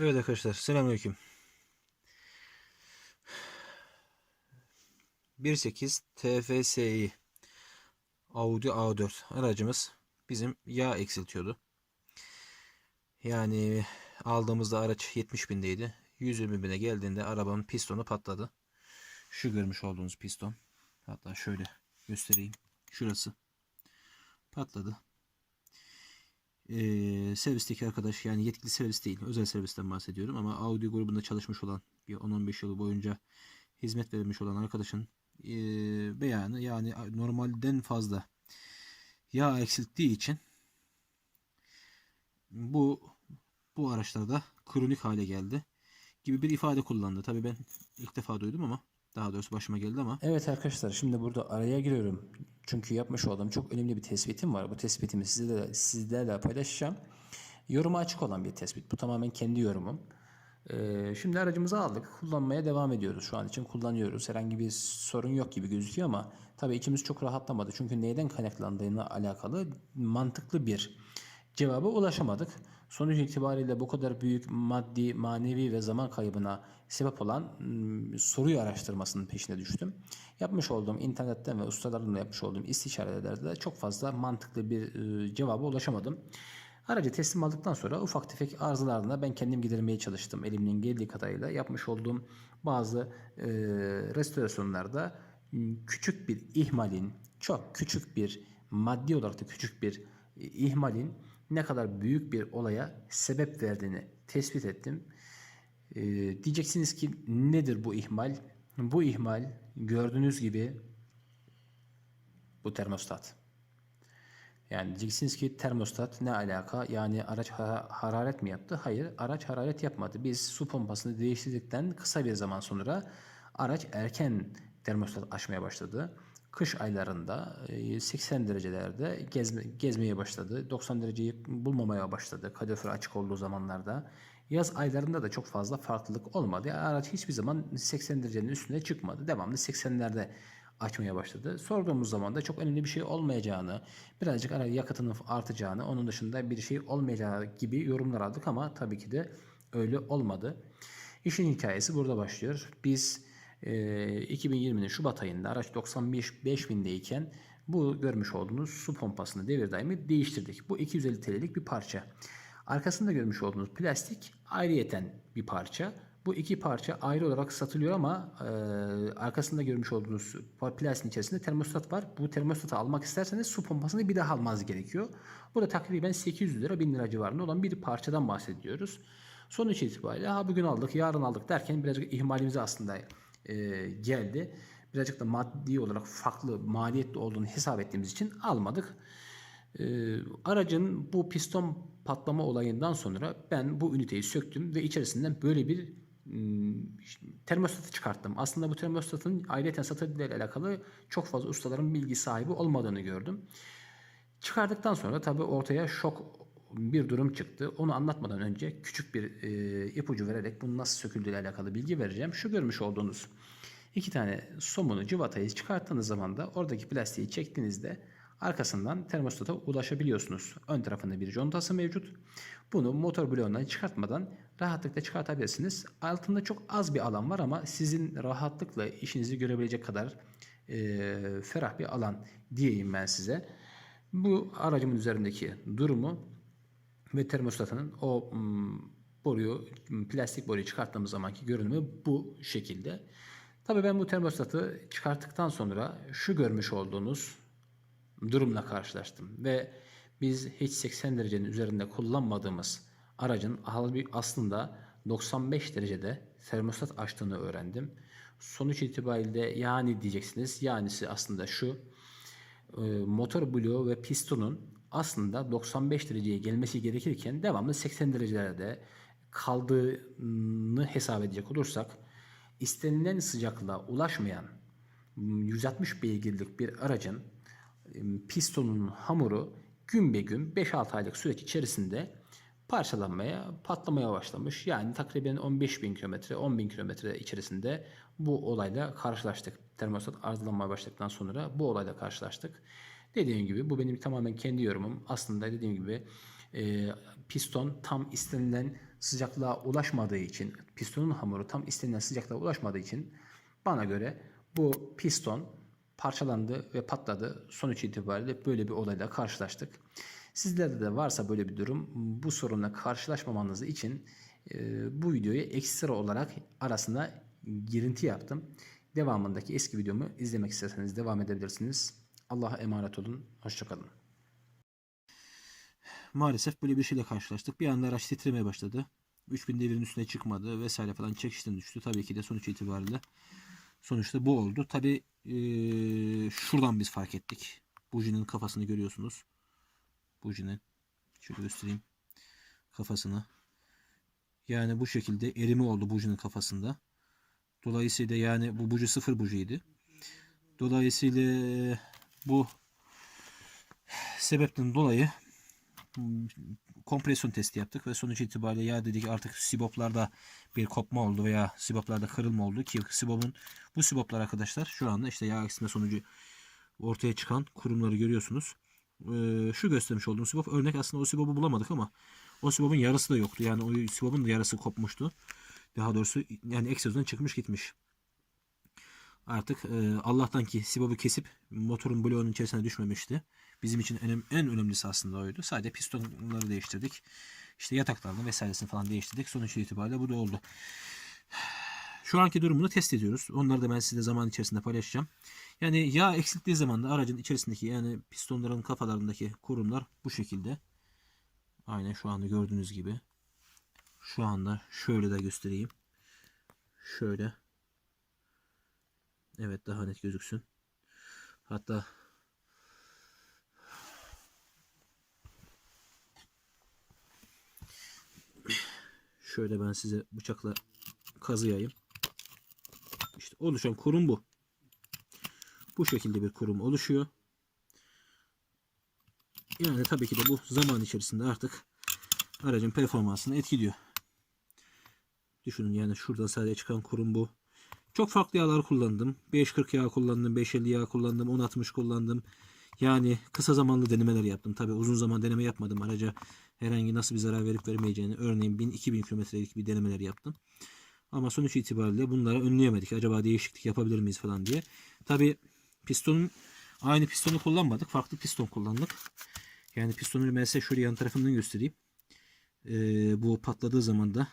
Evet arkadaşlar selamünaleyküm. 1.8 TFSI Audi A4 aracımız bizim yağ eksiltiyordu. Yani aldığımızda araç 70 bindeydi. 120 bine geldiğinde arabanın pistonu patladı. Şu görmüş olduğunuz piston. Hatta şöyle göstereyim. Şurası patladı. Ee, servisteki arkadaş yani yetkili servis değil özel servisten bahsediyorum ama Audi grubunda çalışmış olan bir 10-15 yıl boyunca hizmet vermiş olan arkadaşın ee, beyanı yani normalden fazla yağ eksilttiği için bu bu araçlarda kronik hale geldi gibi bir ifade kullandı. Tabii ben ilk defa duydum ama daha doğrusu başıma geldi ama Evet arkadaşlar şimdi burada araya giriyorum. Çünkü yapmış olduğum çok önemli bir tespitim var. Bu tespitimi sizlerle, sizlerle paylaşacağım. Yoruma açık olan bir tespit. Bu tamamen kendi yorumum. Ee, şimdi aracımızı aldık. Kullanmaya devam ediyoruz. Şu an için kullanıyoruz. Herhangi bir sorun yok gibi gözüküyor ama tabii içimiz çok rahatlamadı. Çünkü neyden kaynaklandığına alakalı mantıklı bir cevaba ulaşamadık. Sonuç itibariyle bu kadar büyük maddi, manevi ve zaman kaybına sebep olan ım, soruyu araştırmasının peşine düştüm. Yapmış olduğum internetten ve ustalarımla yapmış olduğum istişarelerde de çok fazla mantıklı bir e, cevaba ulaşamadım. Aracı teslim aldıktan sonra ufak tefek arızalarına ben kendim gidermeye çalıştım. Elimden geldiği kadarıyla yapmış olduğum bazı e, restorasyonlarda küçük bir ihmalin, çok küçük bir maddi olarak da küçük bir ihmalin ne kadar büyük bir olaya sebep verdiğini tespit ettim. E, diyeceksiniz ki nedir bu ihmal? Bu ihmal gördüğünüz gibi bu termostat. Yani diyeceksiniz ki termostat ne alaka? Yani araç ha- hararet mi yaptı? Hayır, araç hararet yapmadı. Biz su pompasını değiştirdikten kısa bir zaman sonra araç erken termostat açmaya başladı. Kış aylarında e, 80 derecelerde gezme, gezmeye başladı. 90 dereceyi bulmamaya başladı. Kalorifer açık olduğu zamanlarda. Yaz aylarında da çok fazla farklılık olmadı. Araç hiçbir zaman 80 derecenin üstüne çıkmadı. Devamlı 80'lerde açmaya başladı. Sorduğumuz zaman da çok önemli bir şey olmayacağını, birazcık ara yakıtının artacağını, onun dışında bir şey olmayacağı gibi yorumlar aldık ama tabii ki de öyle olmadı. İşin hikayesi burada başlıyor. Biz 2020'nin Şubat ayında araç 95 bindeyken bu görmüş olduğunuz su pompasını devir daimi değiştirdik. Bu 250 TL'lik bir parça. Arkasında görmüş olduğunuz plastik ayrıyeten bir parça. Bu iki parça ayrı olarak satılıyor ama e, arkasında görmüş olduğunuz plastiğin içerisinde termostat var. Bu termostatı almak isterseniz su pompasını bir daha almanız gerekiyor. Bu da takriben 800 lira 1000 lira civarında olan bir parçadan bahsediyoruz. Sonuç itibariyle ha bugün aldık yarın aldık derken birazcık ihmalimize aslında e, geldi. Birazcık da maddi olarak farklı maliyetli olduğunu hesap ettiğimiz için almadık. Ee, aracın bu piston patlama olayından sonra ben bu üniteyi söktüm ve içerisinden böyle bir ım, termostatı çıkarttım. Aslında bu termostatın ayrıca satıldığı alakalı çok fazla ustaların bilgi sahibi olmadığını gördüm. Çıkardıktan sonra tabii ortaya şok bir durum çıktı. Onu anlatmadan önce küçük bir e, ipucu vererek bunun nasıl söküldüğü ile alakalı bilgi vereceğim. Şu görmüş olduğunuz iki tane somunu cıvatayı çıkarttığınız zaman da oradaki plastiği çektiğinizde arkasından termostata ulaşabiliyorsunuz. Ön tarafında bir contası mevcut. Bunu motor bloğundan çıkartmadan rahatlıkla çıkartabilirsiniz. Altında çok az bir alan var ama sizin rahatlıkla işinizi görebilecek kadar e, ferah bir alan diyeyim ben size. Bu aracımın üzerindeki durumu ve termostatının o boruyu, plastik boruyu çıkarttığımız zamanki görünümü bu şekilde. Tabii ben bu termostatı çıkarttıktan sonra şu görmüş olduğunuz durumla karşılaştım ve biz hiç 80 derecenin üzerinde kullanmadığımız aracın aslında 95 derecede termostat açtığını öğrendim. Sonuç itibariyle yani diyeceksiniz. Yanisi aslında şu. Motor bloğu ve pistonun aslında 95 dereceye gelmesi gerekirken devamlı 80 derecelerde kaldığını hesap edecek olursak istenilen sıcaklığa ulaşmayan 160 beygirlik bir aracın pistonun hamuru gün be gün 5-6 aylık süreç içerisinde parçalanmaya, patlamaya başlamış. Yani takriben 15 bin kilometre, 10 bin kilometre içerisinde bu olayla karşılaştık. Termostat arızalanmaya başladıktan sonra bu olayla karşılaştık. Dediğim gibi bu benim tamamen kendi yorumum. Aslında dediğim gibi e, piston tam istenilen sıcaklığa ulaşmadığı için, pistonun hamuru tam istenilen sıcaklığa ulaşmadığı için bana göre bu piston parçalandı ve patladı. Sonuç itibariyle böyle bir olayla karşılaştık. Sizlerde de varsa böyle bir durum bu sorunla karşılaşmamanız için e, bu videoyu ekstra olarak arasına girinti yaptım. Devamındaki eski videomu izlemek isterseniz devam edebilirsiniz. Allah'a emanet olun. Hoşçakalın. Maalesef böyle bir şeyle karşılaştık. Bir anda araç titremeye başladı. 3000 devirin üstüne çıkmadı vesaire falan çekişten düştü. Tabii ki de sonuç itibariyle sonuçta bu oldu. Tabii eee, şuradan biz fark ettik. Bujinin kafasını görüyorsunuz. Bujinin şöyle göstereyim kafasını. Yani bu şekilde erime oldu bujinin kafasında. Dolayısıyla yani bu buji sıfır bujiydi. Dolayısıyla bu sebepten dolayı hmm, kompresyon testi yaptık ve sonuç itibariyle ya dedik artık siboplarda bir kopma oldu veya siboplarda kırılma oldu ki sibopun bu siboplar arkadaşlar şu anda işte yağ eksilme sonucu ortaya çıkan kurumları görüyorsunuz. Ee, şu göstermiş olduğum sibop örnek aslında o sibopu bulamadık ama o sibopun yarısı da yoktu. Yani o sibopun da yarısı kopmuştu. Daha doğrusu yani egzozdan çıkmış gitmiş. Artık e, Allah'tan ki sibobu kesip motorun bloğunun içerisine düşmemişti. Bizim için en, en önemlisi aslında oydu. Sadece pistonları değiştirdik. İşte yataklarını vesairesini falan değiştirdik. Sonuç itibariyle bu da oldu. Şu anki durumunu test ediyoruz. Onları da ben size zaman içerisinde paylaşacağım. Yani yağ eksilttiği zaman da aracın içerisindeki yani pistonların kafalarındaki kurumlar bu şekilde. Aynen şu anda gördüğünüz gibi. Şu anda şöyle de göstereyim. Şöyle. Evet daha net gözüksün. Hatta şöyle ben size bıçakla kazıyayım. İşte oluşan kurum bu. Bu şekilde bir kurum oluşuyor. Yani tabii ki de bu zaman içerisinde artık aracın performansını etkiliyor. Düşünün yani şuradan sadece çıkan kurum bu. Çok farklı yağlar kullandım. 540 yağ kullandım, 550 yağ kullandım, 1060 kullandım. Yani kısa zamanlı denemeler yaptım. Tabii uzun zaman deneme yapmadım. Araca herhangi nasıl bir zarar verip vermeyeceğini örneğin 1000-2000 kilometrelik bir denemeler yaptım. Ama sonuç itibariyle bunları önleyemedik. Acaba değişiklik yapabilir miyiz falan diye. Tabii pistonun aynı pistonu kullanmadık. Farklı piston kullandık. Yani pistonun ben size şöyle yan tarafından göstereyim. Ee, bu patladığı zaman da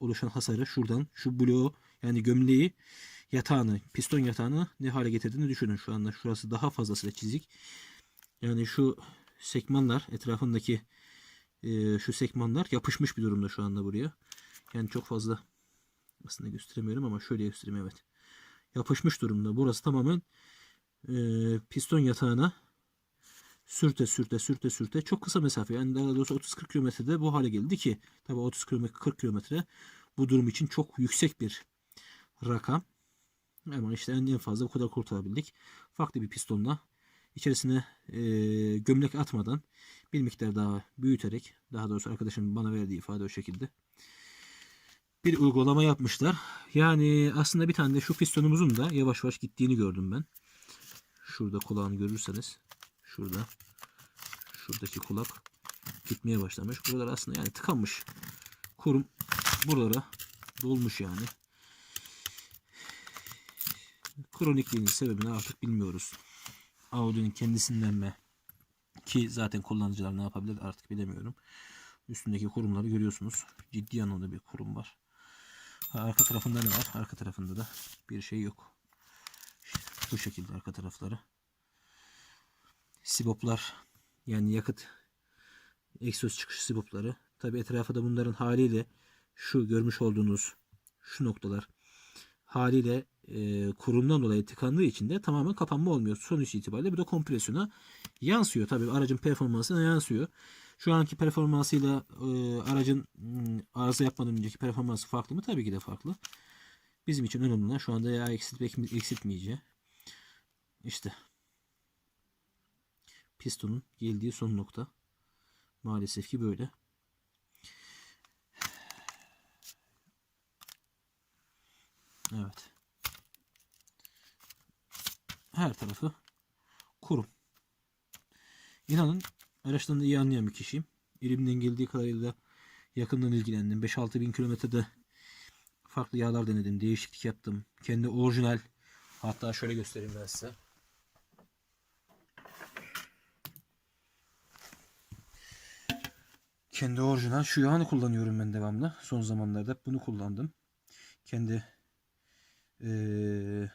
oluşan hasarı şuradan şu bloğu yani gömleği yatağını piston yatağını ne hale getirdiğini düşünün şu anda. Şurası daha fazlasıyla çizik. Yani şu sekmanlar etrafındaki e, şu sekmanlar yapışmış bir durumda şu anda buraya. Yani çok fazla aslında gösteremiyorum ama şöyle göstereyim evet. Yapışmış durumda. Burası tamamen e, piston yatağına sürte sürte sürte sürte çok kısa mesafe yani daha doğrusu 30-40 kilometrede bu hale geldi ki tabi 30 kilometre 40 kilometre bu durum için çok yüksek bir rakam. Ama işte en, en fazla bu kadar kurtarabildik. Farklı bir pistonla içerisine e, gömlek atmadan bir miktar daha büyüterek daha doğrusu arkadaşım bana verdiği ifade o şekilde bir uygulama yapmışlar. Yani aslında bir tane de şu pistonumuzun da yavaş yavaş gittiğini gördüm ben. Şurada kulağını görürseniz şurada şuradaki kulak gitmeye başlamış. Buralar aslında yani tıkanmış. Kurum buralara dolmuş yani. Kronikliğinin sebebini artık bilmiyoruz. Audi'nin kendisinden mi? Ki zaten kullanıcılar ne yapabilir artık bilemiyorum. Üstündeki kurumları görüyorsunuz. Ciddi anlamda bir kurum var. Arka tarafında ne var? Arka tarafında da bir şey yok. İşte bu şekilde arka tarafları. Siboplar yani yakıt egzoz çıkış sibopları. Tabi etrafı da bunların haliyle şu görmüş olduğunuz şu noktalar haliyle e, kurumdan dolayı tıkandığı için de tamamen kapanma olmuyor. Sonuç itibariyle bu da kompresyona yansıyor. Tabi aracın performansına yansıyor. Şu anki performansıyla e, aracın m, arıza yapmadan önceki performansı farklı mı? Tabii ki de farklı. Bizim için önemli olan şu anda yağ eksiltmek eksiltmeyeceği. İşte pistonun geldiği son nokta. Maalesef ki böyle. Evet. Her tarafı kurum. İnanın araçtan da iyi anlayan bir kişiyim. Elimden geldiği kadarıyla yakından ilgilendim. 5-6 bin kilometrede farklı yağlar denedim. Değişiklik yaptım. Kendi orijinal hatta şöyle göstereyim ben size. Kendi orijinal şu yağını kullanıyorum ben devamlı. Son zamanlarda bunu kullandım. Kendi eee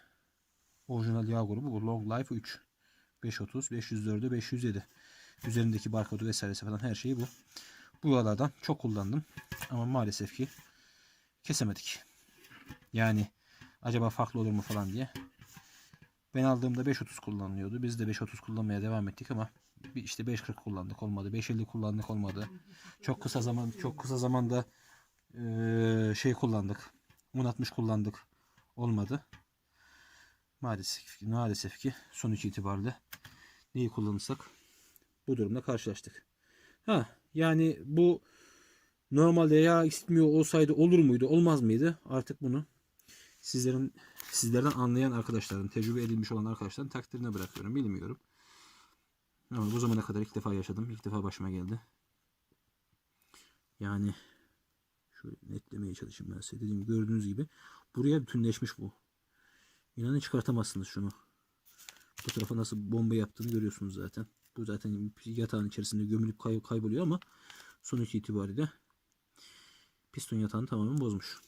orijinal yağ grubu bu. Long Life 3. 530, 504'ü 507. Üzerindeki barkodu vesairesi falan her şeyi bu. Bu yağlardan çok kullandım. Ama maalesef ki kesemedik. Yani acaba farklı olur mu falan diye. Ben aldığımda 530 kullanılıyordu. Biz de 530 kullanmaya devam ettik ama işte 540 kullandık olmadı. 550 kullandık olmadı. Çok kısa zaman çok kısa zamanda eee, şey kullandık. 1060 kullandık. Olmadı. Maalesef ki, maalesef ki sonuç itibariyle neyi kullanırsak bu durumla karşılaştık. Ha yani bu normalde yağ eksiltmiyor olsaydı olur muydu olmaz mıydı? Artık bunu sizlerin sizlerden anlayan arkadaşların, tecrübe edilmiş olan arkadaşların takdirine bırakıyorum. Bilmiyorum. Ama bu zamana kadar ilk defa yaşadım. İlk defa başıma geldi. Yani şöyle netlemeye çalışayım ben size. Dediğim gördüğünüz gibi buraya bütünleşmiş bu. İnanın çıkartamazsınız şunu. Bu tarafa nasıl bomba yaptığını görüyorsunuz zaten. Bu zaten yatağın içerisinde gömülüp kay- kayboluyor ama sonuç itibariyle piston yatağını tamamen bozmuş.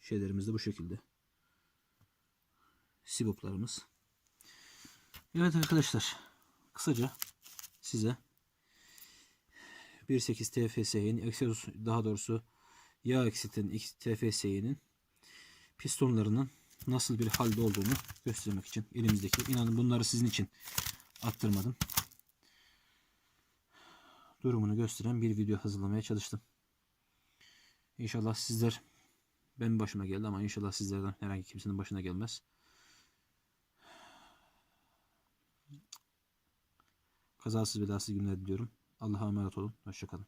Şeylerimiz de bu şekilde. Siboplarımız. Evet arkadaşlar. Kısaca size 1.8 TFS'nin Exodus daha doğrusu yağ eksilten TFS'nin pistonlarının nasıl bir halde olduğunu göstermek için elimizdeki inanın bunları sizin için attırmadım. Durumunu gösteren bir video hazırlamaya çalıştım. İnşallah sizler benim başıma geldi ama inşallah sizlerden herhangi kimsenin başına gelmez. Kazasız belasız günler diliyorum. Allah'a emanet olun. Hoşçakalın.